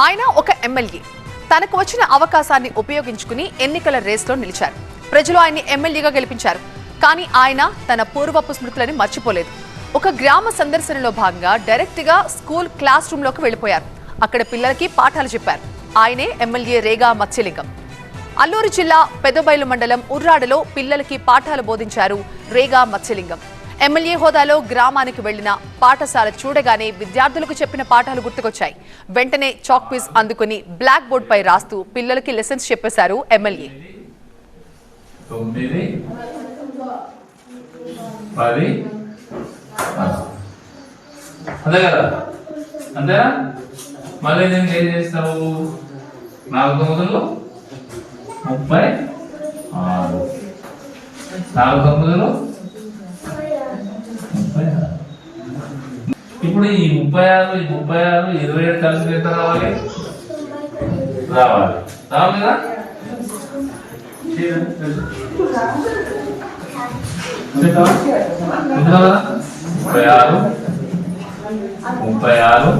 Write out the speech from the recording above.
ఆయన ఒక ఎమ్మెల్యే. తనకు వచ్చిన అవకాశాన్ని ఉపయోగించుకుని ఎన్నికల రేస్లో నిలిచారు. ప్రజలు ఆయన్ని ఎమ్మెల్యేగా గెలిపించారు. కానీ ఆయన తన పూర్వపు స్మృతులని మర్చిపోలేదు. ఒక గ్రామ సందర్శనలో భాగంగా డైరెక్ట్గా స్కూల్ క్లాస్ రూమ్లోకి వెళ్ళిపోయారు. అక్కడ పిల్లలకి పాఠాలు చెప్పారు. ఆయనే ఎమ్మెల్యే రేగా మత్స్యలింగం. అల్లూరు జిల్లా పెదబైలు మండలం ఉర్రాడలో పిల్లలకి పాఠాలు బోధించారు రేగా మత్స్యలింగం. ఎమ్మెల్యే హోదాలో గ్రామానికి వెళ్ళిన పాఠశాల చూడగానే విద్యార్థులకు చెప్పిన పాఠాలు గుర్తుకొచ్చాయి. వెంటనే చాక్ పీస్ అందుకుని బ్లాక్ బోర్డ్ పై రాస్తూ పిల్లలకి లెసన్స్ చెప్పేశారు ఎమ్మెల్యే. అంతే కదా? అంతేనా? మళ్ళీ నేను ఏం చేస్తావు? నాలుగు తొమ్మిదిలో? ముప్పై ఆరు. నాలుగు తొమ్మిదిలో ముప్పై ఆరు ఇప్పుడు ఈ ముప్పై ఆరు ఈ ముప్పై ఆరు ఇరవై ఏడు కలిసి ఎంత రావాలి? రావాలి. రావాలి కదా? ముప్పై ఆరు. ముప్పై ఆరు.